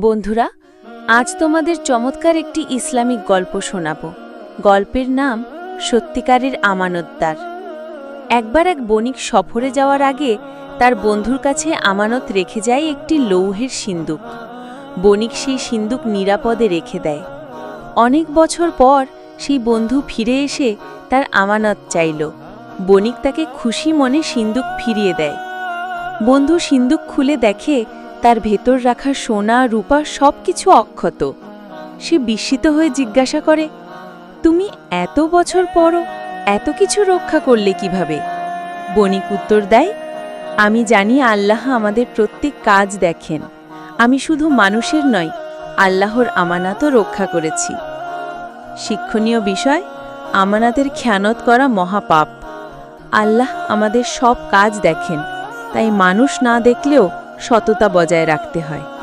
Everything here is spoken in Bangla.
বন্ধুরা, আজ তোমাদের চমৎকার একটি ইসলামিক গল্প শোনাব। গল্পের নাম সত্যিকারের আমানতদার। একবার এক বণিক সফরে যাওয়ার আগে তার বন্ধুর কাছে আমানত রেখে যায় একটি লৌহের সিন্দুক। বণিক সেই সিন্দুক নিরাপদে রেখে দেয়। অনেক বছর পর সেই বন্ধু ফিরে এসে তার আমানত চাইল। বণিক তাকে খুশি মনে সিন্দুক ফিরিয়ে দেয়। বন্ধু সিন্দুক খুলে দেখে তার ভেতর রাখা সোনা, রূপা সব কিছু অক্ষত। সে বিস্মিত হয়ে জিজ্ঞাসা করে, তুমি এত বছর পরও এত কিছু রক্ষা করলে কীভাবে? বণিক উত্তর দেয়, আমি জানি আল্লাহ আমাদের প্রত্যেক কাজ দেখেন। আমি শুধু মানুষের নয়, আল্লাহর আমানাতও রক্ষা করেছি। শিক্ষণীয় বিষয়, আমানাতের খেয়ানত করা মহাপাপ। আল্লাহ আমাদের সব কাজ দেখেন, তাই মানুষ না দেখলেও সততা বজায় রাখতে হয়।